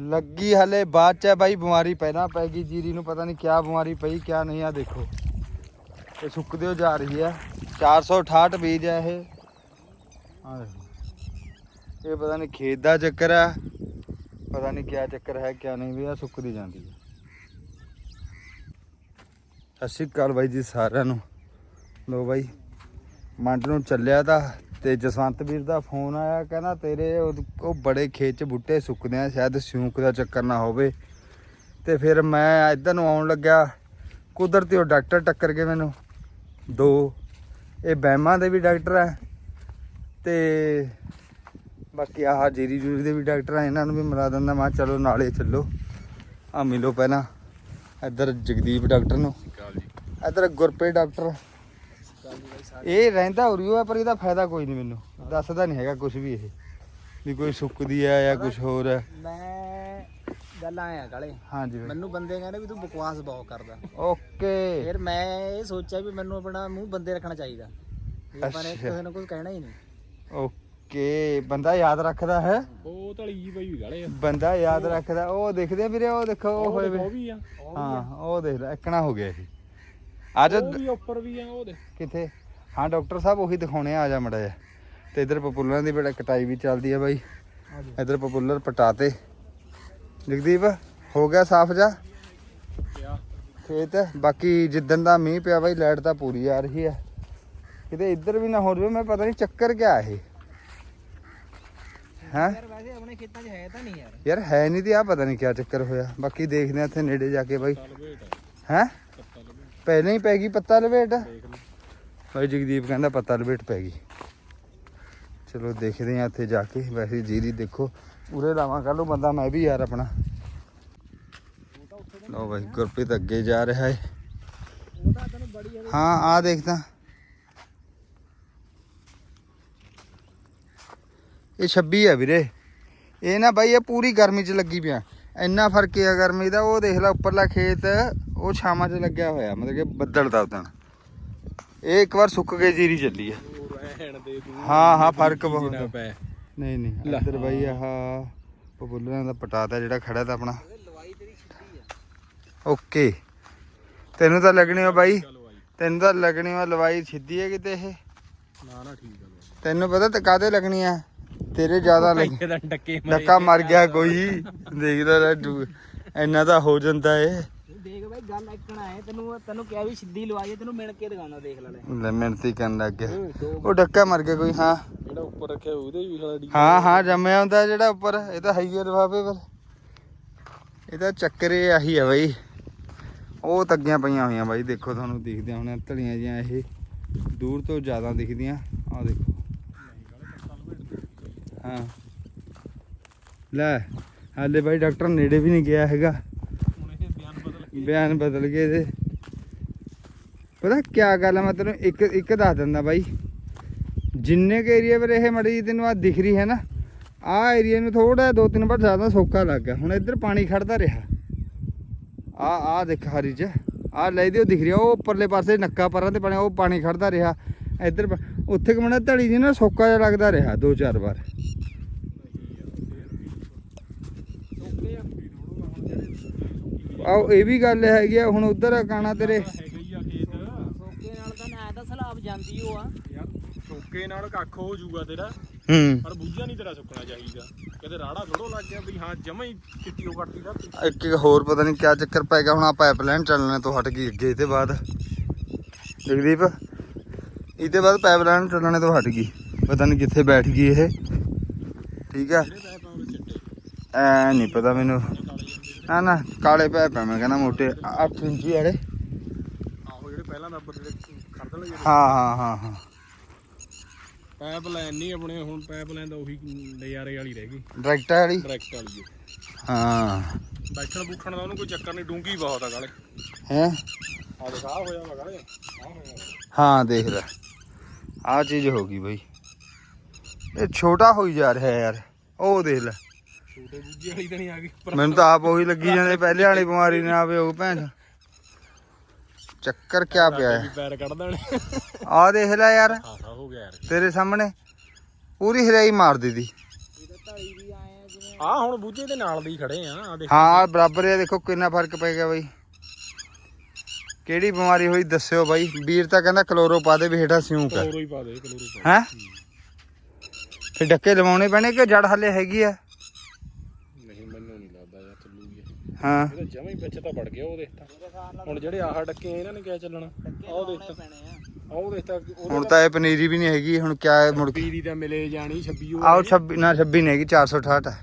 ਲੱਗੀ ਹਲੇ ਬਾਅਦ ਚ ਹੈ ਬਾਈ, ਬਿਮਾਰੀ ਪਹਿਲਾਂ ਪੈ ਗਈ ਜੀਰੀ ਨੂੰ, ਪਤਾ ਨਹੀਂ ਕਿਆ ਬਿਮਾਰੀ ਪਈ, ਕਿਆ ਨਹੀਂ ਆ, ਦੇਖੋ। ਇਹ ਸੁੱਕਦੇ ਹੋ ਜਾ ਰਹੀ ਹੈ। 468 ਬੀਜ ਹੈ ਇਹ। ਇਹ ਪਤਾ ਨਹੀਂ ਖੇਤ ਦਾ ਚੱਕਰ ਆ ਪਤਾ ਨਹੀਂ ਕਿਆ ਚੱਕਰ ਹੈ, ਕਿਆ ਨਹੀਂ ਵੀ ਆ, ਸੁੱਕਦੀ ਜਾਂਦੀ ਹੈ। ਸਤਿ ਸ਼੍ਰੀ ਅਕਾਲ ਬਾਈ ਜੀ ਸਾਰਿਆਂ ਨੂੰ। ਲੋ ਬਾਈ, ਮੰਡ ਨੂੰ ਚੱਲਿਆ ਤਾਂ ਤੇ ਜਸਵੰਤ ਵੀਰ ਦਾ ਫੋਨ ਆਇਆ ਕਹਿੰਦਾ ਤੇਰੇ ਉਹ ਬੜੇ ਖੇਤ ਚ ਬੂਟੇ ਸੁੱਕਦੇ ਆ ਸ਼ਾਇਦ ਸਿਉਂਕ ਦਾ ਚੱਕਰ ਨਾ ਹੋਵੇ। ਤੇ ਫਿਰ ਮੈਂ ਇੱਧਰ ਨੂੰ ਆਉਣ ਲੱਗਿਆ। ਕੁਦਰਤੀ ਉਹ ਡਾਕਟਰ ਟੱਕਰ ਗਏ ਮੈਨੂੰ। ਦੋ ਇਹ ਬੈਮਾਂ ਦੇ ਵੀ ਡਾਕਟਰ ਆ ਤੇ ਬਾਕੀ ਆਹ ਜੀਰੀ ਜੂਰੀ ਦੇ ਵੀ ਡਾਕਟਰ ਆ ਇਹਨਾਂ ਨੂੰ ਵੀ ਮਿਲਾ ਦਿੰਦਾ। ਮੈਂ ਚਲੋ ਨਾਲੇ ਚੱਲੋ। ਆ ਮਿਲੋ ਪਹਿਲਾਂ। ਇੱਧਰ ਜਗਦੀਪ ਡਾਕਟਰ ਨੂੰ। ਇੱਧਰ ਗੁਰਪ੍ਰੀਤ ਡਾਕਟਰ। ਇਹ ਰਹਿੰਦਾ ਉਰੀਓ ਹੈ ਪਰ ਇਹਦਾ ਫਾਇਦਾ ਕੋਈ ਨਹੀਂ ਮੈਨੂੰ। ਦੱਸਦਾ ਨਹੀਂ ਹੈਗਾ ਕੁਝ ਵੀ ਇਹ। ਵੀ ਕੋਈ ਸੁੱਕਦੀ ਹੈ ਜਾਂ ਕੁਝ ਹੋਰ ਹੈ ਮੈਂ ਗੱਲ ਆਇਆ ਕਾਲੇ। ਹਾਂਜੀ ਬਾਈ। ਮੈਨੂੰ ਬੰਦੇ ਕਹਿੰਦੇ ਵੀ ਤੂੰ ਬਕਵਾਸ ਬਹੁਤ ਕਰਦਾ। ਓਕੇ। ਫਿਰ ਮੈਂ ਇਹ ਸੋਚਿਆ ਵੀ ਮੈਨੂੰ ਆਪਣਾ ਮੂੰਹ ਬੰਦੇ ਰੱਖਣਾ ਚਾਹੀਦਾ। ਵੀ ਆਪਾਂ ਨੇ ਅੱਛਾ। ਕਿਸੇ ਨੂੰ ਕੁਝ ਕਹਿਣਾ ਹੀ ਨਹੀਂ। ਓਕੇ। ਬੰਦਾ ਯਾਦ ਰੱਖਦਾ ਹੈ? ਉਹ ਧਲੀ ਜੀ ਪਈ ਵੀ ਗਾਲੇ ਬੰਦਾ ਯਾਦ ਰੱਖਦਾ। ਉਹ ਦੇਖਦੇ ਆ ਵੀਰੇ ਉਹ ਦੇਖੋ ਉਹ ਹੋਏ ਉਹ ਵੇ। ਵੀ ਆ। ਹਾਂ ਉਹ ਦੇਖ ਲੈ ਇੱਕਣਾ ਹੋ ਗਿਆ ਇਹ। ਅੱਜ ਉਹ ਵੀ ਉੱਪਰ ਵੀ ਆ ਉਹ ਦੇ ਕਿੱਥੇ? ਹਾਂ ਡਾਕਟਰ ਸਾਹਿਬ ਉਹੀ ਦਿਖਾਉਣੇ ਆ ਆ ਜਾ ਮੜਾ ਜਾ ਤੇ ਇਧਰ ਪਪੂਲਰਾਂ ਦੀ ਬੜਾ ਕਟਾਈ ਵੀ ਚੱਲਦੀ ਆ ਬਾਈ। ਇਧਰ ਪਪੂਲਰ ਪਟਾਤੇ। ਜਗਦੀਪ ਹੋ ਗਿਆ ਸਾਫ਼ ਜਾ? ਖੇਤ। ਬਾਕੀ ਜਿੱਦਣ ਦਾ ਮੀਂਹ ਪਿਆ ਬਾਈ ਲਾਈਟ ਤਾਂ ਪੂਰੀ ਆ ਰਹੀ ਹੈ ਕਿਤੇ ਇੱਧਰ ਵੀ ਨਾ ਹੋ ਜਾਵੇ ਮੈਂ ਪਤਾ ਨਹੀਂ ਚੱਕਰ ਕਿਆ ਇਹ। ਹੈ? ਯਾਰ ਵੈਸੇ ਆਪਣੇ ਖੇਤਾਂ 'ਚ ਹੈ ਤਾਂ ਨਹੀਂ ਯਾਰ। ਯਾਰ ਹੈ ਨਹੀਂ ਤੇ ਆ ਪਤਾ ਨਹੀਂ ਕਿਆ ਚੱਕਰ ਹੋਇਆ। ਬਾਕੀ ਦੇਖਦੇ ਆ ਇੱਥੇ ਨੇੜੇ ਜਾ ਕੇ ਬਾਈ। ਹੈ? ਪਹਿਲਾਂ ਹੀ ਪੈ ਗਈ ਪੱਤਾ ਲਵੇਟ ਭਾਈ ਜਗਦੀਪ ਕਹਿੰਦਾ ਪੱਤਾ ਲਵੇਟ ਪੈ ਗਈ। ਚਲੋ ਦੇਖਦੇ ਆ ਇੱਥੇ ਜਾ ਕੇ। ਵੈਸੇ ਜੀਰੀ ਦੇਖੋ ਉਰੇ ਲਾਵਾਂ ਕੱਲ ਨੂੰ ਬੰਦਾ ਮੈਂ ਵੀ ਯਾਰ ਆਪਣਾ। ਲਓ ਭਾਈ ਗੁਰਪ੍ਰੀਤ ਅੱਗੇ ਜਾ ਰਿਹਾ ਹੈ ਹੈ ਆ ਦੇਖਦਾ ਇਹ 26 ਹੈ ਵੀਰੇ। ਇਹ ਨਾ ਬਾਈ ਇਹ ਪੂਰੀ ਗਰਮੀ 'ਚ ਲੱਗੀ ਪਿਆ। ਇੰਨਾ ਫ਼ਰਕ ਹੈ ਗਰਮੀ ਦਾ ਉਹ ਦੇਖ ਲੈ ਉੱਪਰਲਾ ਖੇਤ ਉਹ ਛਾਵਾਂ 'ਚ ਲੱਗਿਆ ਹੋਇਆ ਮਤਲਬ ਕਿ ਬੱਦਲ ਦਾ ਉਦਣ। ਇਹ ਇੱਕ ਵਾਰ ਸੁੱਕ ਕੇ ਜੀਰੀ ਚੱਲੀ ਤੂੰ ਹਾਂ ਹਾਂ ਫ਼ਰਕ ਬਹੁਤ ਨਹੀਂ ਨਹੀਂ। ਇੱਧਰ ਬਾਈ ਆਹ ਪਪੂਲਰਾਂ ਦਾ ਪਟਾਤਾ ਜਿਹੜਾ ਖੜਾ ਤਾ ਆਪਣਾ। ਆ ਓਕੇ। ਤੈਨੂੰ ਤਾਂ ਲੱਗਣੀ ਆ ਬਾਈ ਤੈਨੂੰ ਤਾਂ ਲੱਗਣੀ ਆ ਲਵਾਈ ਸਿੱਧੀ ਹੈ ਕਿਤੇ ਇਹ? ਨਾ ਨਾ ਠੀਕ ਆ। ਤੈਨੂੰ ਪਤਾ ਤੇ ਕਾਦੇ ਲੱਗਣੀ ਆ? ਤੇਰੇ ਜ਼ਿਆਦਾ ਲੱਗ ਇਹਦਾ ਡੱਕੇ ਡੱਕਾ ਮਰ ਗਿਆ ਕੋਈ। ਦੇਖਦਾ ਰਹਿ ਤੂੰ। ਇੰਨਾ ਤਾਂ ਹੋ ਜਾਂਦਾ ਏ। ਦੇਖ ਬਾਈ ਗੱਲ ਇੱਕਣਾ ਹੈ ਤੈਨੂੰ ਤੈਨੂੰ ਕਿਹਾ ਵੀ ਸਿੱਧੀ ਲਵਾਈ ਹੈ ਤੈਨੂੰ ਮਿਣ ਕੇ ਦਿਖਾਉਣਾ ਦੇਖ ਲੈ ਲੈ। ਮਿਹਨਤੀ ਕਰਨ ਲੱਗ ਗਿਆ। ਉਹ ਡੱਕਾ ਮਰ ਗਿਆ ਕੋਈ ਹਾਂ। ਜਿਹੜਾ ਉੱਪਰ ਰੱਖਿਆ ਉਹਦੇ ਵੀ ਸਾਲਾ ਡੀ ਹਾਂ ਹਾਂ ਜੰਮਿਆ ਹੁੰਦਾ ਜਿਹੜਾ ਉੱਪਰ। ਇਹ ਤਾਂ ਹੈਗੀ ਆ ਲਿਫਾਫੇ ਪਰ। ਇਹਦਾ ਚੱਕਰ ਇਹ ਆਹੀ ਆ ਬਾਈ। ਉਹ ਤੱਗੀਆਂ ਪਈਆਂ ਹੋਈਆਂ ਬਾਈ। ਦੇਖੋ ਤੁਹਾਨੂੰ ਦਿਖਦੀਆਂ ਹੁਣ ਧਲੀਆਂ ਜੀਆਂ ਇਹ। ਦੂਰ ਤੋਂ ਜ਼ਿਆਦਾ ਦਿਖਦੀਆਂ। ਆਹ ਦੇਖੋ। ਹਾਂ। ਲੈ ਹਾਲੇ ਬਾਈ ਡਾਕਟਰ ਨੇੜੇ ਵੀ ਨਹੀਂ ਗਿਆ ਹੈਗਾ। ਬਿਆਨ ਬਦਲ ਗਏ ਇਹਦੇ। ਪਤਾ ਕੀ ਗੱਲ ਆ ਮੈਂ ਤੈਨੂੰ ਇੱਕ ਇੱਕ ਦੱਸ ਦਿੰਦਾ ਬਾਈ। ਜਿੰਨੇ ਕੇ ਏਰੀਆ ਪਰ ਇਹ ਮੜੀ ਤੈਨੂੰ ਆ ਦਿਖ ਰਹੀ ਹੈ ਨਾ ਆ ਏਰੀਆ ਨੂੰ ਥੋੜਾ ਦੋ ਤਿੰਨ ਵਾਰ ਜ਼ਿਆਦਾ ਸੋਕਾ ਲੱਗ ਗਿਆ। ਹੁਣ ਇੱਧਰ ਪਾਣੀ ਖੜਦਾ ਰਿਹਾ। ਆ ਆ ਦੇਖ ਹਰੀ ਚ। ਆ ਲੈ ਦਿਓ ਦਿਖ ਰਿਹਾ ਉਹ ਉੱਪਰਲੇ ਪਾਸੇ ਨੱਕਾ ਪਰਾਂ ਤੇ ਪਾਣੀ ਉਹ ਪਾਣੀ ਖੜਦਾ ਰਿਹਾ। ਇੱਧਰ ਉੱਥੇ ਕਿ ਮਣਾ ਧੜੀ ਜੀ ਨਾ ਸੋਕਾ ਜਿਹਾ ਲੱਗਦਾ ਰਿਹਾ ਦੋ ਚਾਰ ਵਾਰ ਓਕੇ ਆ ਵੀ ਥੋੜੋ ਹੁਣ ਜਿਹੜੇ ਆਹ ਇਹ ਵੀ ਗੱਲ ਹੈਗੀ ਆ ਹੁਣ ਉਧਰ ਕਾਣਾ ਤੇਰੇ। ਹੈਗਾ ਹੀ ਆ ਖੇਤ। ਸੋਕੇ ਨਾਲ ਤਾਂ ਨਾ ਤਾਂ ਸਲਾਬ ਜਾਂਦੀ ਓ ਆ। ਯਾਰ ਟੋਕੇ ਨਾਲ ਕੱਖ ਹੋ ਜਾਊਗਾ ਤੇਰਾ। ਹੂੰ। ਪਰ ਬੂਝਾ ਨਹੀਂ ਤੇਰਾ ਸੁੱਕਣਾ ਚਾਹੀਦਾ। ਕਿਤੇ ਰਾੜਾ ਥੋੜੋ ਲੱਗ ਗਿਆ ਵੀ ਹਾਂ ਜਮਾ ਹੀ ਚਿੱਟੀ ਉਹ ਕੱਟਦੀ ਦਾ ਇੱਕ ਇੱਕ ਹੋਰ ਪਤਾ ਨਹੀਂ ਕਿਆ ਚੱਕਰ ਪੈ ਗਿਆ ਹੁਣ ਆ ਪਾਈਪਲਾਈਨ ਚੱਲਣੇ ਤੋਂ ਹਟ ਗਈ ਅੱਗੇ ਇਹਦੇ ਬਾਅਦ। ਜਗਦੀਪ ਇਹਦੇ ਬਾਅਦ ਪਾਈਪਲਾਈਨ ਚੱਲਣੇ ਤੋਂ ਹਟ ਗਈ। ਪਤਾ ਨਹੀਂ ਕਿੱਥੇ ਬੈਠ ਗਈ ਇਹ। ਠੀਕ ਆ। ਉਹ ਐ ਨਹੀਂ ਪਤਾ ਮੈਨੂੰ। ਨਾ ਨਾ ਕਾਲੇ ਪੈਪ ਆ ਮੈਂ ਕਹਿੰਦਾ ਮੋਟੇ 8 ਇੰਚੀ ਵਾਲੇ ਆਹੋ ਜਿਹੜੇ ਪਹਿਲਾਂ ਨੰਬਰ ਜਿਹੜੇ ਖੜਦਣ ਲੱਗੇ ਹਾਂ ਹਾਂ ਹਾਂ ਹਾਂ। ਪਾਈਪ ਲਾਈਨ ਨਹੀਂ ਆਪਣੇ ਹੁਣ ਪਾਈਪ ਲਾਈਨ ਦਾ ਉਹੀ ਨਜ਼ਾਰੇ ਵਾਲੀ ਰਹਿ ਗਈ। ਡਾਇਰੈਕਟ ਵਾਲੀ ਡਾਇਰੈਕਟ ਵਾਲੀ। ਹਾਂ। ਬੈਠਣ ਬੁੱਖਣ ਦਾ ਉਹਨੂੰ ਕੋਈ ਚੱਕਰ ਨਹੀਂ ਡੂੰਗੀ ਬਹੁਤ ਆ ਗਾਲੇ। ਹੈ? ਆ ਦਿਖਾ ਹੋਇਆ ਵਾ ਗਾਲੇ। ਹਾਂ ਦੇਖ ਲੈ। ਆ ਚੀਜ਼ ਹੋ ਗਈ ਬਈ। ਇਹ ਛੋਟਾ ਹੋਈ ਜਾ ਰਿਹਾ ਯਾਰ। ਉਹ ਦੇਖ ਲੈ। ਛੋਟੇ ਬੁੱਝੇ ਵਾਲੀ ਤਾਂ ਨਹੀਂ ਆ ਗਈ ਪਰ ਮੈਨੂੰ ਤਾਂ ਆਪ ਉਹੀ ਲੱਗੀ ਜਾਂਦੇ ਪਹਿਲੇ ਵਾਲੀ ਬਿਮਾਰੀ ਨਾ ਆਵੇ ਉਹ ਭੈਣ। ਚੱਕਰ ਕਿਆ ਪਿਆ ਹੈ। ਪੈਰ ਕੱਢ ਦੇਣ ਆ ਦੇਖ ਲੈ ਯਾਰ ਹਾਸਾ ਹੋ ਗਿਆ ਯਾਰ। ਤੇਰੇ ਸਾਹਮਣੇ ਪੂਰੀ ਹਰਿਆਈ ਮਾਰ ਦਿੱਤੀ। ਆ ਹੁਣ ਬੂਝੇ ਦੇ ਨਾਲ ਦੇ ਖੜੇ ਆ ਆ ਦੇਖ। ਹਾਂ ਬਰਾਬਰ ਹੈ ਦੇਖੋ ਕਿੰਨਾ ਫ਼ਰਕ ਪੈ ਗਿਆ ਬਾਈ। ਕਿਹੜੀ ਬਿਮਾਰੀ ਹੋਈ ਦੱਸਿਓ ਬਾਈ। ਵੀਰ ਤਾਂ ਕਹਿੰਦਾ ਕਲੋਰੋ ਪਾ ਦੇ ਵੀ ਹੇਠਾਂ ਸਿਉਂਕ ਹੈ। ਕਲੋਰੋ ਹੀ ਪਾ ਦੇ ਕਲੋਰੋ ਪਾ ਹੈ? ਤੇ ਡੱਕੇ ਲਵਾਉਣੇ ਪੈਣੇ ਕਿ ਜੜ ਹੱਲੇ ਹੈਗੀ ਆ ਨਹੀਂ ਮੈਨੂੰ ਨਹੀਂ ਲੱਗਦਾ ਯਾਰ ਚੱਲੂਗੀ ਇਹ ਹਾਂ ਤਾਂ ਜਮਾ ਹੀ ਵਿੱਚ ਤਾਂ ਵੜ ਗਿਆ ਉਹ ਦੇਖ ਤਾਂ। ਹੁਣ ਜਿਹੜੇ ਆਹ ਡੱਕੇ ਆ, ਇਹਨਾਂ ਨੇ ਕਿਆ ਚੱਲਣਾ? ਆਹ ਦੇਖ ਤਾਂ। ਆਹ ਉਹ ਦੇਖ ਤਾਂ ਹੁਣ ਤਾਂ ਇਹ ਪਨੀਰੀ ਵੀ ਨਹੀਂ ਹੈਗੀ ਹੁਣ ਕਿਆ ਹੈ ਮੁੜ ਕੇ ਪੀਰੀ ਤਾਂ ਮਿਲੇ ਜਾਣੀ 26 ਉਹ ਆਓ 26 ਨਾ 26 ਨਹੀਂ ਹੈਗੀ 468 ਹੈ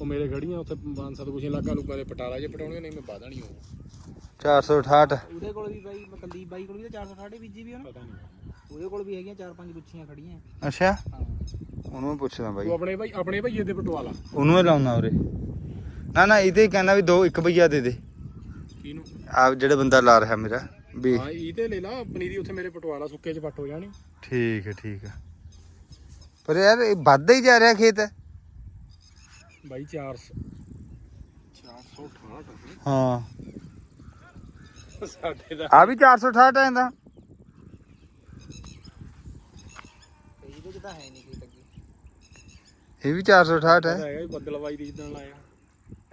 ਉਹ ਮੇਰੇ ਖੜੀਆਂ ਉੱਥੇ ਪੰਜ ਸੱਤ ਕੁਛੀਆਂ ਲੱਗਾ ਲੁੱਗਾ ਦੇ ਪਟਾਲਾ ਜੇ ਪਟਾਉਣੇ ਨਹੀਂ ਮੈਂ ਪਾ ਦੇਣੀ ਉਹ। 468 ਉਹਦੇ ਕੋਲ ਵੀ ਬਾਈ ਕੁਲਦੀਪ ਬਾਈ ਕੋਲ ਵੀ ਤਾਂ 460 ਬੀਜੀ ਵੀ ਉਹਨੇ ਪਤਾ ਨਹੀਂ। ਉਹਦੇ ਕੋਲ ਵੀ ਹੈਗੀਆਂ ਚਾਰ ਪੰਜ ਗੁੱਛੀਆਂ ਖੜੀਆਂ। ਅੱਛਾ। ਹਾਂ। ਉਹਨੂੰ ਪੁੱਛਦਾ ਬਾਈ। ਤੂੰ ਆਪਣੇ ਭਾਈ ਆਪਣੇ ਭਈਏ ਦੇ ਪਟਵਾਲਾ। ਉਹਨੂੰ ਹੀ ਲਾਉਣਾ ਉਰੇ। ਨਾ ਨਾ ਇਹਦੇ ਕਹਿੰਦਾ ਵੀ ਦੋ ਇੱਕ ਬਈਆ ਦੇ ਦੇ। ਕਿਹਨੂੰ? ਆ ਜਿਹੜੇ ਬੰਦਾ ਲਾ ਰਿਹਾ ਮੇਰਾ ਵੀ ਹਾਂ ਇਹ ਤੇ ਲੈ ਲਾ ਪਨੀਰੀ ਉੱਥੇ ਮੇਰੇ ਪਟਵਾਲਾ ਸੁੱਕੇ ਚ ਪੱਟ ਹੋ ਜਾਣੀ। ਠੀਕ ਹੈ ਠੀਕ ਹੈ। ਪਰ ਯਾਰ ਇਹ ਵੱਧਦਾ ਹੀ ਜਾ ਰਿਹਾ ਖੇਤ। ਬਾਈ 400 468 ਹਾਂ। ਸਾਡੇ ਦਾ। ਆ ਵੀ 468 ਆ ਇਹਦਾ। ਤੇ ਇਹਦੇ ਚ ਤਾਂ ਹੈ ਨਹੀਂ ਕੋਈ ਲੱਗੀ ਇਹ ਵੀ 468 ਹੈ। ਹੈਗਾ ਬੱਦਲਵਾਈ ਦੀ ਜਿੱਦਾਂ ਲਾਇਆ।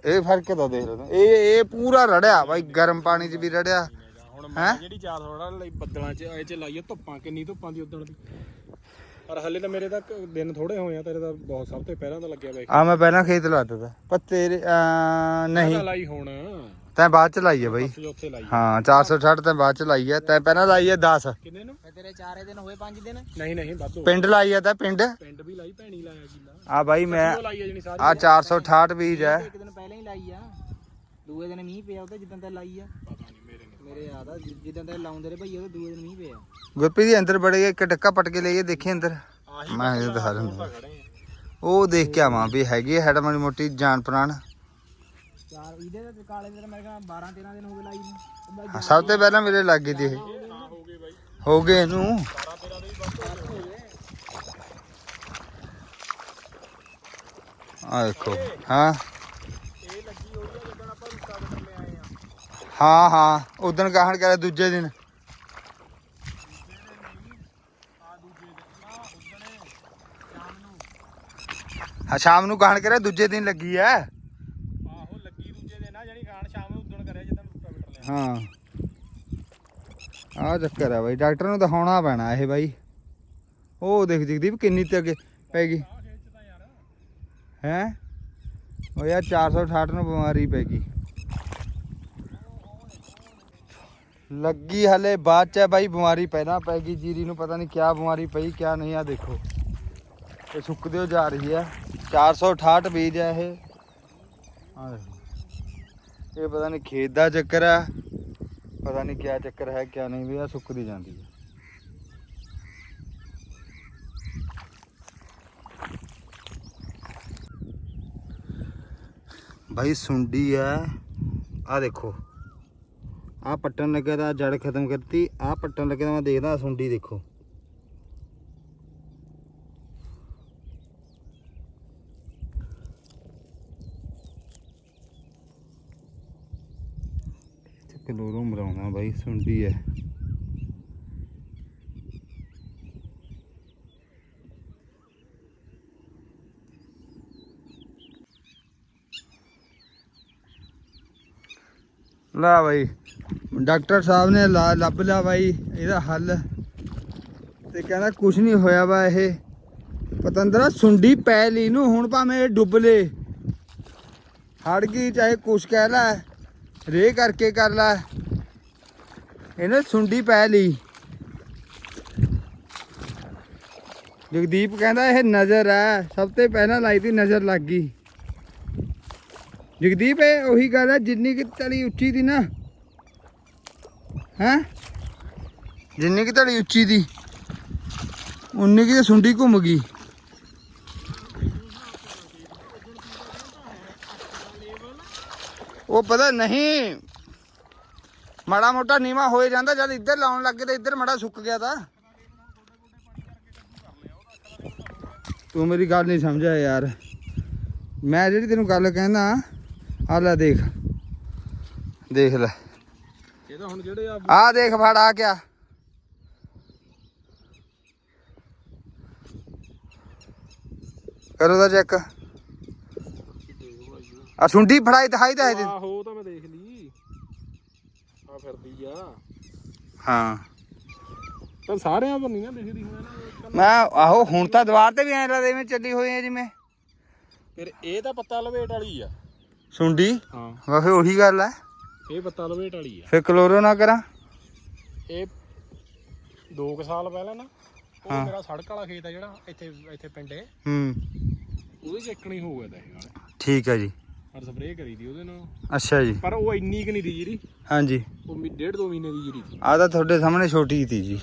ਇਹ ਫ਼ਰਕ ਤਾਂ ਦੇਖ ਲਓ ਇਹ ਇਹ ਪੂਰਾ ਰੜਿਆ ਬਾਈ ਗਰਮ ਪਾਣੀ 'ਚ ਵੀ ਰੜਿਆ। ਹੁਣ ਮੈਂ ਜਿਹੜੀ 400 ਲਈ ਬੱਦਲਾਂ 'ਚ ਇਹ 'ਚ ਲਾਈਏ ਧੁੱਪਾਂ ਕਿੰਨੀ ਧੁੱਪਾਂ ਦੀ ਉਦਣ ਦੀ। ਪਰ ਹੱਲੇ ਤਾਂ ਮੇਰੇ ਤੱਕ ਦਿਨ ਥੋੜੇ ਹੋਏ ਆ ਤੇਰੇ ਤਾਂ ਬਹੁਤ ਸਭ ਤੋਂ ਪਹਿਲਾਂ ਤਾਂ ਲੱਗਿਆ ਵੇ ਆ ਮੈਂ ਪਹਿਲਾਂ ਖੇਤ ਲਾ ਦਿੱਤਾ। ਪਰ ਤੇਰੇ ਅਹ, ਨਹੀਂ। ਲਾਈ ਹੁਣ। ਤੈਂ ਬਾਅਦ ਚ ਲਾਈ ਹੈ ਬਾਈ। ਅਸੀਂ ਉੱਥੇ ਲਾਈ ਹਾਂ 468 ਤੈਂ ਬਾਅਦ ਚ ਲਾਈ ਹੈ ਤੈਂ ਪਹਿਲਾਂ ਲਾਈ ਹੈ 10 ਕਿੰਨੇ ਨੂੰ? ਤੇਰੇ ਚਾਰੇ ਦਿਨ ਹੋਏ ਪੰਜ ਦਿਨ। ਨਹੀਂ ਨਹੀਂ ਵਾਧੂ ਪਿੰਡ ਲਾਈ ਹੈ ਤਾਂ ਪਿੰਡ? ਪਿੰਡ ਵੀ ਲਾਈ ਭੈਣੀ ਲਾਇਆ ਕਿੱਲਾ ਆ ਬਾਈ ਮੈਂ ਉਹ ਆ ਜਣੀ ਸਾਰੀ। ਆ 468 ਬੀਜ ਹੈ ਇੱਕ ਦਿਨ ਪਹਿਲਾਂ ਹੀ ਲਾਈ ਆ। ਦੂਏ ਦਿਨ ਮੀਂਹ ਪਿਆ ਉਹਦੇ ਜਿੱਦਾਂ ਤੇ ਲਾਈ ਆ। ਪਤਾ ਨਹੀਂ ਮੇਰੇ ਨੇ ਮੇਰੇ ਯਾਦ ਆ ਜਿ- ਜਿੱਦਾਂ ਤੇ ਲਾਉਂਦੇ ਰਹੇ ਭਈ ਉਹਦੇ ਦੂਏ ਦਿਨ ਮੀਂਹ ਪਿਆ। ਗੁਰਪ੍ਰੀਤ ਦੇ ਅੰਦਰ ਬੜੇ ਇੱਕ ਡੱਕਾ ਪਟ ਕੇ ਲਈਏ ਦੇਖੀ ਅੰਦਰ। ਮੈਂ ਇਹ ਦਿਖਾ ਆ। ਉਹ ਦੇਖ ਕੇ ਆਵਾਂ ਵੀ ਹੈਗੀ ਹੈਡ ਮਾੜੀ ਮੋਟੀ ਜਾਨ ਪ੍ਰਾਣ ਚਾਰ ਇਹਦੇ ਤੇ ਕਾਲੇ ਦੇ ਤਾਂ ਮੇਰੇ ਖਿਆਲ 12 13 ਦਿਨ ਹੋ ਗਏ ਲਾਈ ਨੂੰ। ਉਹਦਾ ਹਾਂ, ਸਭ ਤੋਂ ਪਹਿਲਾਂ ਮੇਰੇ ਲੱਗ ਗਈ ਤੀ ਇਹ। ਹਾਂ ਹੋ ਗਏ ਹੋ ਇਹਨੂੰ। 12 13 ਦੇ ਵੀ ਵੱਧ ਹੋ ਗਏ। ਆ ਦੇਖੋ ਹਾਂ। ਇਹ ਲੱਗੀ ਹੋਈ ਆ ਜਦੋਂ ਆਪਾਂ ਰੁੱਕਾ ਦੇ ਥੱਲੇ ਆਏ ਆ। ਹਾਂ ਹਾਂ। ਉਦੋਂ ਗਾਹਣ ਕਰਿਆ ਦੂਜੇ ਦਿਨ। ਹਾਂ ਸ਼ਾਮ ਨੂੰ ਗਾਹਣ ਕਰਿਆ ਦੂਜੇ ਦਿਨ ਲੱਗੀ ਐ ਆਹੋ ਲੱਗੀ ਦੂਜੇ ਦਿਨ ਆ ਜਾਨੀ ਖਾਣ ਸ਼ਾਮ ਨੂੰ ਉਦਣ ਕਰਿਆ ਜਦੋਂ ਰੁੱਕਾ ਬਿਟਰ ਲਿਆ ਹਾਂ। ਆ ਚੱਕਰ ਆ ਬਾਈ, ਡਾਕਟਰ ਨੂੰ ਦਿਖਾਉਣਾ ਪੈਣਾ ਇਹ ਬਾਈ। ਉਹ ਦੇਖ ਜਗਦੀਪ ਕਿੰਨੀ ਤੇ ਅੱਗੇ ਪੈ ਗਈ। ਆ ਖੇਚ ਯਾਰ ਹੈ ਉਹ ਯਾਰ 468 ਨੂੰ ਬਿਮਾਰੀ ਪੈ ਗਈ। ਲੱਗੀ ਹਲੇ, ਬਾਅਦ ਚ ਹੈ ਬਾਈ ਬਿਮਾਰੀ ਪਹਿਲਾਂ ਪੈ ਗਈ ਜੀਰੀ ਨੂੰ, ਪਤਾ ਨਹੀਂ ਕਿਆ ਬਿਮਾਰੀ ਪਈ, ਕਿਆ ਨਹੀਂ ਆ ਦੇਖੋ। ਇਹ ਸੁੱਕਦੇ ਹੋ ਜਾ ਰਹੀ ਹੈ। 468 ਬੀਜ ਹੈ ਇਹ। ਆ ਇਹ ਪਤਾ ਨਹੀਂ ਖੇਤ ਦਾ ਚੱਕਰ ਹੈ ਪਤਾ ਨਹੀਂ ਕਿਆ ਚੱਕਰ ਹੈ, ਕਿਆ ਨਹੀਂ, ਵੀ ਆ ਸੁੱਕਦੀ ਜਾਂਦੀ ਹੈ ਭਾਈ ਸੁੰਡੀ ਹੈ ਆ ਦੇਖੋ। ਆ ਪੱਟਣ ਲੱਗਿਆ ਤਾਂ ਜੜ ਖਤਮ ਕਰਤੀ ਆ ਪੱਟਣ ਲੱਗੇ ਤਾਂ ਮੈਂ ਦੇਖਦਾ ਸੁੰਡੀ ਦੇਖੋ ਕਲੋਰੋ ਮਰਾਉਣਾ ਬਾਈ, ਸੁੰਡੀ ਹੈ ਲਾ ਬਾਈ, ਡਾਕਟਰ ਸਾਹਿਬ ਨੇ ਲਾ- ਲੱਭ ਲਿਆ ਬਾਈ, ਇਹਦਾ ਹੱਲ। ਤੇ ਕਹਿੰਦਾ ਕੁਝ ਨਹੀਂ ਹੋਇਆ ਵਾ ਇਹ। ਪਤੰਦਰਾ, ਸੁੰਡੀ ਪੈ ਲਈ ਨੂੰ, ਹੁਣ ਭਾਵੇਂ ਇਹ ਡੁੱਬ ਲੇ। ਹੜ ਗਈ, ਚਾਹੇ ਕੁਛ ਕਹਿ ਲੈ ਰੇ ਕਰਕੇ ਕਰ ਲੈ। ਇਹਨੇ ਸੁੰਡੀ ਪੈ ਲਈ। ਜਗਦੀਪ ਕਹਿੰਦਾ, ਇਹ ਨਜ਼ਰ ਹੈ ਸਭ ਤੋਂ ਪਹਿਲਾਂ ਲਾਈ ਦੀ ਨਜ਼ਰ ਲੱਗ ਗਈ। ਜਗਦੀਪ, ਇਹ ਉਹੀ ਗੱਲ ਹੈ ਜਿੰਨੀ ਕਿ ਤਲੀ ਉੱਚੀ ਦੀ ਨਾ। ਹੈ? ਜਿੰਨੀ ਕਿ ਤਲੀ ਉੱਚੀ ਦੀ, ਉਨੀ ਕਿ ਸੁੰਡੀ ਘੁੰਮ ਗਈ। ਉਹ ਪਤਾ ਨਹੀਂ ਮਾੜਾ ਮੋਟਾ ਨੀਵਾ ਹੋਏ ਜਾਂਦਾ ਜਦ ਇੱਧਰ ਲਾਉਣ ਲੱਗੇ ਤੇ ਇੱਧਰ ਮੜਾ ਸੁੱਕ ਗਿਆ ਤਾਂ। ਤੂੰ ਮੇਰੀ ਗੱਲ ਨਹੀਂ ਸਮਝਿਆ ਯਾਰ। ਮੈਂ ਜਿਹੜੀ ਤੈਨੂੰ ਗੱਲ ਕਹਿੰਦਾ ਆ ਲੈ ਦੇਖ। ਦੇਖ ਲੈ। ਇਹ ਤਾਂ ਹੁਣ ਜਿਹੜੇ ਆ ਆ ਦੇਖ ਫੜ ਆ ਗਿਆ ਕਰੋ ਦਾ ਚੈੱਕ ਆ ਸੁੰਡੀ ਫੜਾਈ ਦਿਖਾਈ ਤਾਂ ਇਹਦੇ ਆਹੋ ਤਾਂ ਮੈਂ ਦੇਖ ਲਈ। ਆ ਫਿਰਦੀ ਆ। ਹਾਂ। ਤਾਂ ਸਾਰਿਆਂ ਪਰ ਨਹੀਂ ਨਾ ਦਿਖਦੀ ਹੋਇਆ ਨਾ। ਮੈਂ ਆਹੋ ਹੁਣ ਤਾਂ ਦੀਵਾਰ ਤੇ ਵੀ ਐਂ ਲੱਗਦਾ ਜਿਵੇਂ ਚੱਲੀ ਹੋਈ ਹੈ ਜਿਵੇਂ। ਫਿਰ ਇਹ ਤਾਂ ਪੱਤਾ ਲਵੇਟ ਵਾਲੀ ਆ। ਸੁੰਡੀ? ਹਾਂ। ਵਾ ਫਿਰ ਉਹੀ ਗੱਲ ਹੈ ਇਹ ਪੱਤਾ ਲਵੇਟ ਵਾਲੀ ਆ। ਫਿਰ ਕਲੋਰੋ ਨਾ ਕਰਾਂ। ਇਹ 2 ਸਾਲ ਪਹਿਲਾਂ ਨਾ ਉਹ ਹਾਂ। ਮੇਰਾ ਸੜਕ ਵਾਲਾ ਖੇਤ ਆ ਜਿਹੜਾ ਇੱਥੇ ਇੱਥੇ ਪਿੰਡੇ। ਹੂੰ। ਉਹਦੇ ਚ ਇੱਕ ਨਹੀਂ ਹੋਊਗਾ ਤਾਂ ਇਹ ਵਾਲਾ। ਠੀਕ ਹੈ ਜੀ। ਪਰ ਸਪਰੇਅ ਕਰੀ ਦੀ ਉਹਦੇ ਨਾਲ। ਅੱਛਾ ਜੀ। ਪਰ ਉਹ ਇੰਨੀ ਕਿ ਨਹੀਂ ਦੀ ਜਿਹੜੀ। ਹਾਂਜੀ। ਉਹ ਮੀ- ਡੇਢ ਦੋ ਮਹੀਨੇ ਦੀ ਜਿਹੜੀ ਸੀ। ਆ ਤਾਂ ਤੁਹਾਡੇ ਸਾਹਮਣੇ ਛੋਟੀ ਸੀ ਜੀ।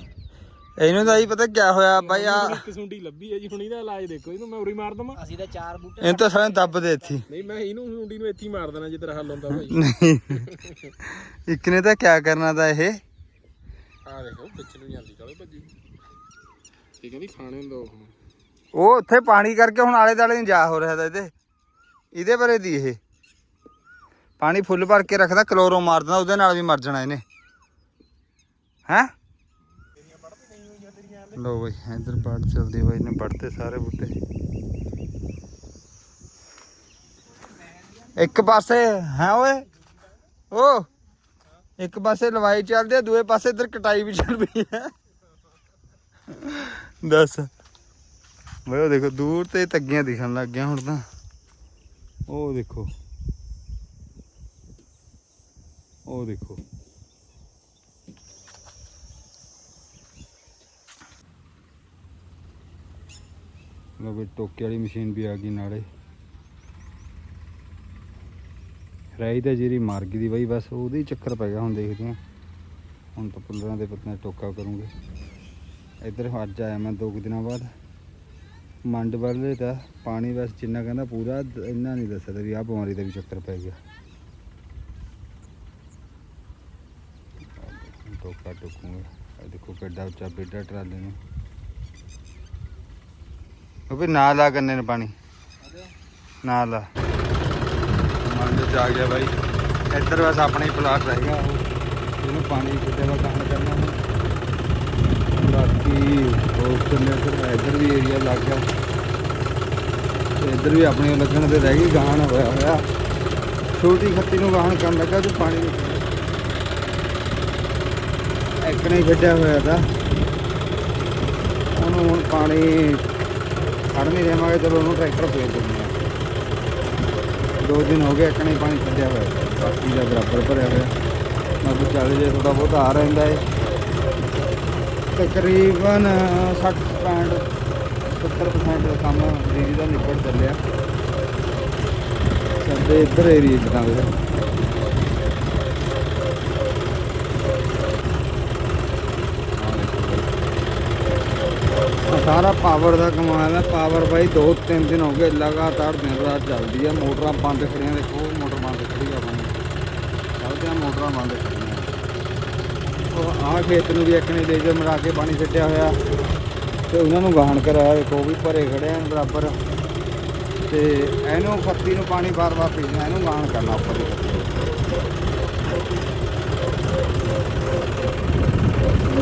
ਇਹਨੂੰ ਤਾਂ ਹੀ ਪਤਾ ਕਿਆ ਹੋਇਆ ਬਾਈ ਆ ਇੱਕ ਸੁੰਡੀ ਲੱਭੀ ਹੈ ਜੀ ਹੁਣ ਇਹਦਾ ਇਲਾਜ ਦੇਖੋ ਇਹਨੂੰ ਮੈਂ ਉਰੀ ਮਾਰ ਦਵਾਂ। ਅਸੀਂ ਤਾਂ ਚਾਰ ਬੂਟੇ ਇਹਨੂੰ ਤਾਂ ਸਾਰੇ ਦੱਬ ਦੇ ਇੱਥੇ। ਨਹੀਂ ਮੈਂ ਇਹਨੂੰ ਸੁੰਡੀ ਨੂੰ ਇੱਥੇ ਹੀ ਮਾਰ ਦੇਣਾ ਜੇ ਤੇਰਾ ਹੱਲ ਹੁੰਦਾ ਭਾਈ ਇੱਕ ਨੇ ਤਾਂ ਕਿਆ ਕਰਨਾ ਤਾਂ ਇਹ? ਆ ਦੇਖੋ ਪਿੱਛੇ ਨੂੰ ਜਾਂਦੀ ਕਾਲੇ ਭੱਜੀ। ਇਹ ਕਹਿੰਦੀ ਖਾਣੇ ਹੁੰਦਾ ਉਹ ਉਹ ਉੱਥੇ ਪਾਣੀ ਕਰਕੇ ਹੁਣ ਆਲੇ ਦਾਲੇ ਨੂੰ ਜਾ ਹੋ ਰਿਹਾ ਤਾਂ ਇਹਦੇ। ਇਹਦੇ ਬਾਰੇ ਦੀ ਇਹ। ਪਾਣੀ ਫੁੱਲ ਭਰ ਕੇ ਰੱਖਦਾ, ਕਲੋਰੋ ਮਾਰ ਦਿੰਦਾ, ਉਹਦੇ ਨਾਲ ਵੀ ਮਰ ਜਾਣਾ ਇਹਨੇ। ਹੈ? ਲੋ ਬਈ, ਇਧਰ ਬਾੜ ਚਲਦੀ ਬਾਈ ਨੇ ਵੜਤੇ ਸਾਰੇ ਬੂਟੇ। ਇੱਕ ਪਾਸੇ, ਹੈ ਓਏ? ਓ, ਇੱਕ ਪਾਸੇ ਲਵਾਈ ਚੱਲਦੀ ਆ, ਦੂਏ ਪਾਸੇ ਇਧਰ ਕਟਾਈ ਵੀ ਚੱਲ ਪਈ ਹੈ ਦੱਸ। ਬਈ ਦੇਖੋ, ਦੂਰ ਤੇ ਤੱਗੀਆਂ ਦਿਖਣ ਲੱਗ ਗਿਆ ਹੁਣ ਤਾਂ। ਉਹ ਦੇਖੋ। ਉਹ ਦੇਖੋ। ਲੋ ਵੀ ਟੋਕੇ ਵਾਲੀ ਮਸ਼ੀਨ ਵੀ ਆ ਗਈ ਨਾਲੇ। ਰਾਈ ਤਾਂ ਜਿਹੜੀ ਮਾਰ ਗਈ ਦੀ ਬਈ, ਬਸ ਉਹਦੇ ਹੀ ਚੱਕਰ ਪੈ ਗਿਆ ਹੁਣ ਦੇਖਦੇ ਹਾਂ। ਹੁਣ ਤਾਂ ਪੁੱਲਰਾਂ ਦੇ ਪੱਤਨੇ ਟੋਕਾ ਕਰੂੰਗੇ। ਇੱਧਰ ਅੱਜ ਆਇਆ ਮੈਂ ਦੋ ਕੁ ਦਿਨਾਂ ਬਾਅਦ। ਮੰਡ ਵਾਲੇ ਦਾ ਪਾਣੀ ਬਸ ਜਿੰਨਾ ਕਹਿੰਦਾ ਪੂਰਾ, ਇੰਨਾ ਨਹੀਂ ਦੱਸਦਾ ਵੀ ਆਹ ਬਿਮਾਰੀ ਦਾ ਵੀ ਚੱਕਰ ਪੈ ਗਿਆ। ਟੋਕਾ ਟੋਕੂਗਾ ਇਹ ਦੇਖੋ ਕਿੱਡਾ ਉੱਚਾ ਬੇਡਾ ਟਰਾਲੇ ਨੂੰ। ਉਹ ਵੀ ਨਾ ਲਾ ਕੰਨੇ ਨੇ ਪਾਣੀ। ਨਾ ਲਾ। ਮੰਡ ਚ ਆ ਗਿਆ ਬਾਈ। ਇੱਧਰ ਬਸ ਆਪਣਾ ਹੀ ਪਲਾਟ ਰਹੇਗਾ ਉਹ। ਇਹਨੂੰ ਪਾਣੀ ਕਿਤੇ ਵਾ ਕੰਮ ਕਰਨਾ ਬਾਕੀ ਉਸ ਨੇ ਫਿਰ ਇੱਧਰ ਵੀ ਏਰੀਆ ਲੱਗ ਗਿਆ। ਤੇ ਇੱਧਰ ਵੀ ਆਪਣੇ ਲੱਗਣ ਤੇ ਰਹਿ ਗਈ ਗਾਹਣ ਹੋਇਆ ਹੋਇਆ। ਛੋਟੀ ਖੱਤੀ ਨੂੰ ਗਾਹਣ ਕਰਨ ਲੱਗਾ ਤੇ ਪਾਣੀ ਨਹੀਂ ਇੱਕ ਨੇ ਕੱਢਿਆ ਹੋਇਆ ਤਾਂ। ਉਹਨੂੰ ਹੁਣ ਪਾਣੀ ਖੜ ਨਹੀਂ ਦੇਵਾਂਗੇ ਚਲੋ ਉਹਨੂੰ ਟਰੈਕਟਰ ਫੇਰ ਦਿੰਦੇ ਆ ਦੋ ਦਿਨ ਹੋ ਗਏ ਇੱਕ ਨੇ ਪਾਣੀ ਕੱਢਿਆ ਹੋਇਆ। ਤਾ, ਬਾਕੀ ਦਾ ਬਰਾਬਰ ਭਰਿਆ ਹੋਇਆ। ਮੈਂ ਕਿਹਾ ਚੱਲ ਜੇ ਥੋੜਾ ਬਹੁਤ ਆ ਰਹਿੰਦਾ ਏ। ਤਕਰੀਬਨ 60 ਪੈਂਟ 70% ਦਾ ਕੰਮ ਦੀਦੀ ਦਾ ਨਿਬੜ ਚੱਲਿਆ। ਸਾਡੇ ਇੱਧਰ ਏਰੀਏ ਚ ਤਾਂ ਸਾਰਾ ਪਾਵਰ ਦਾ ਕਮਾਲ ਹੈ ਪਾਵਰ ਬਾਈ ਦੋ ਤਿੰਨ ਦਿਨ ਹੋ ਗਏ, ਲਗਾਤਾਰ ਦਿਨ ਰਾਤ ਚੱਲਦੀ ਹੈ ਮੋਟਰਾਂ ਬੰਦ ਖੜੀਆਂ, ਦੇਖੋ ਮੋਟਰ ਬੰਦ ਖੜੀ ਆ ਆਪਣੀ। ਚੱਲਦੇ ਆ ਮੋਟਰਾਂ ਬੰਦ ਖੜੀਆਂ। ਉਹ ਆਹ ਖੇਤ ਨੂੰ ਵੀ ਇੱਕ ਨੇ ਲੇਜ਼ਰ ਮਰਾ ਕੇ ਪਾਣੀ ਛੱਡਿਆ ਹੋਇਆ। ਤੇ ਉਹਨਾਂ ਨੂੰ ਗਾਹਣ ਕਰਾਇਆ ਦੇਖੋ ਉਹ ਵੀ ਭਰੇ ਖੜੇ ਆ ਬਰਾਬਰ। ਤੇ ਇਹਨੂੰ ਖੱਤੀ ਨੂੰ ਪਾਣੀ ਬਾਰ-ਬਾਰ ਪੀਣਾ, ਇਹਨੂੰ ਗਾਹਣ ਕਰਨਾ ਉੱਪਰ ਦੀ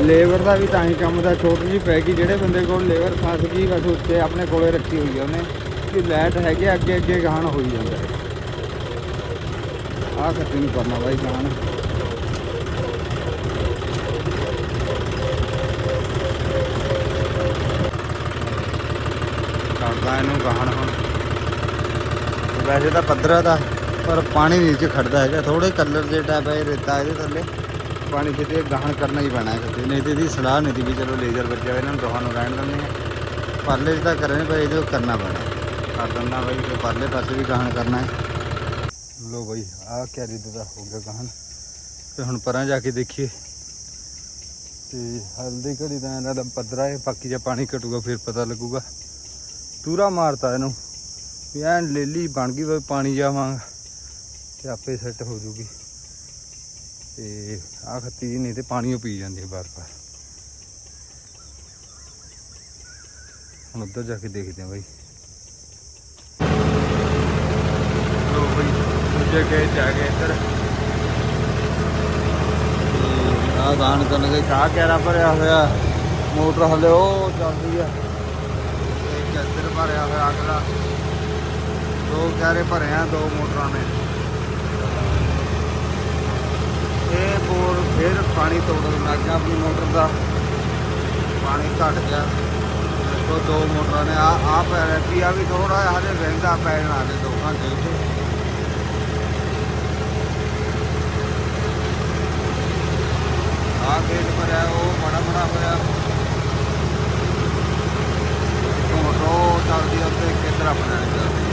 ਲੇਬਰ ਦਾ ਵੀ ਤਾਂ ਹੀ ਕੰਮ ਦਾ ਛੋਟੀ ਜੀ ਪੈ ਗਈ, ਜਿਹੜੇ ਬੰਦੇ ਕੋਲ ਲੇਬਰ ਫਸ ਗਈ, ਬਸ ਉੱਤੇ ਆਪਣੇ ਕੋਲੇ ਰੱਖੀ ਹੋਈ ਹੈ ਉਹਨੇ। ਕਿ ਲਾਈਟ ਹੈਗੇ ਅੱਗੇ ਅੱਗੇ ਗਾਹਣ ਹੋਈ ਜਾਂਦਾ। ਹੈ ਆਹ ਖੱਤੀ ਨੂੰ ਕਰਨਾ ਬਾਈ ਗਾਹਣ ਕਰਦਾ ਇਹਨੂੰ ਗਾਹਣ ਹੁਣ। ਵੈਸੇ ਤਾਂ ਪੱਧਰਾ ਦਾ, ਪਰ ਪਾਣੀ ਨੀਚੇ ਖੜਦਾ ਹੈਗਾ। ਥੋੜੇ ਕਲਰ ਦੇ ਟਾਈਪ ਹੈ, ਰੇਤਾ ਇਹਦੇ ਥੱਲੇ। ਪਾਣੀ ਕਿਤੇ ਗਾਹਣ ਕਰਨਾ ਹੀ ਪੈਣਾ ਹੈ ਕਿਤੇ। ਨਹੀਂ ਤੇ ਇਹਦੀ ਸਲਾਹ ਨਹੀਂ ਦੀ ਵੀ ਚਲੋ ਲੇਜ਼ਰ ਵੱਜਿਆ ਹੋਇਆ ਇਹਨਾਂ ਨੂੰ ਦੋਹਾਂ ਨੂੰ ਰਹਿਣ ਦਿੰਦੇ ਆ ਪਰਲੇ 'ਚ ਤਾਂ ਕਰੇ ਪਰ ਇਹਦੇ ਕਰਨਾ ਪੈਣਾ ਕਰ ਦਿੰਦਾ ਬਾਈ ਤੇ ਪਰਲੇ ਪਾਸੇ ਵੀ ਗਾਹਣ ਕਰਨਾ ਹੈ। ਲੋ ਬਾਈ, ਆਹ ਕੈਰੀ ਦਾ ਹੋ ਗਿਆ ਗਾਹਣ। ਤੇ ਹੁਣ ਪਰਾਂ ਜਾ ਕੇ ਦੇਖੀਏ। ਤੇ ਹਲਦੀ ਘੜੀ ਦਾ ਇਹਨਾਂ ਦਾ ਪੱਧਰਾ ਹੈ, ਬਾਕੀ ਜੇ ਪਾਣੀ ਘਟੂਗਾ, ਫਿਰ ਪਤਾ ਲੱਗੂਗਾ। ਤੂਰਾ ਮਾਰਤਾ ਇਹਨੂੰ। ਵੀ ਐਨ ਲੇਲੀ ਬਣ ਗਈ, ਬਈ ਪਾਣੀ ਜਾਵਾਂਗਾ। ਤੇ ਆਪੇ ਸੈੱਟ ਹੋ ਜੂਗੀ। ਤੇ ਆਹ ਖੱਤੀ ਨਹੀਂ ਤੇ ਪਾਣੀ ਉਹ ਪੀ ਜਾਂਦੀ ਹੈ ਬਾਰ-ਬਾਰ ਹੁਣ ਉੱਧਰ ਜਾ ਕੇ ਦੇਖਦੇ ਹਾਂ ਬਾਈ। ਲੋ ਬਾਈ, ਦੂਜੇ ਕੇ ਜਾ ਕੇ ਇੱਧਰ। ਆ ਗਾਣ ਕਰਨ ਗਏ। ਚਾਹ ਕੈਰਾ ਭਰਿਆ ਹੋਇਆ? ਮੋਟਰ ਹਲੇ ਉਹ ਚੱਲਦੀ ਆ। ਭਰਿਆ ਹੋਇਆ ਅਗਲਾ ਦੋ। ਕਿਆਰੇ ਭਰੇ ਆ ਦੋ ਮੋਟਰਾਂ ਨੇ। ਇਹ ਬੋਰ ਫਿਰ ਪਾਣੀ ਤੋੜਨ ਲੱਗ ਗਿਆ ਆਪਣੀ ਮੋਟਰ ਦਾ। ਪਾਣੀ ਘਟ ਗਿਆ। ਦੇਖੋ, ਦੋ ਮੋਟਰਾਂ ਨੇ। ਆ ਆ ਪੈ ਰਹੀ ਆ ਵੀ ਥੋੜਾ ਹਜੇ ਵਹਿੰਦਾ ਪੈ ਜਾਣਾ ਹਲੇ ਦੋ ਘੰਟੇ ਵਿੱਚ। ਆ ਗੇਟ ਭਰਿਆ, ਉਹ ਬੜਾ ਬੜਾ ਭਰਿਆ olvídate que la.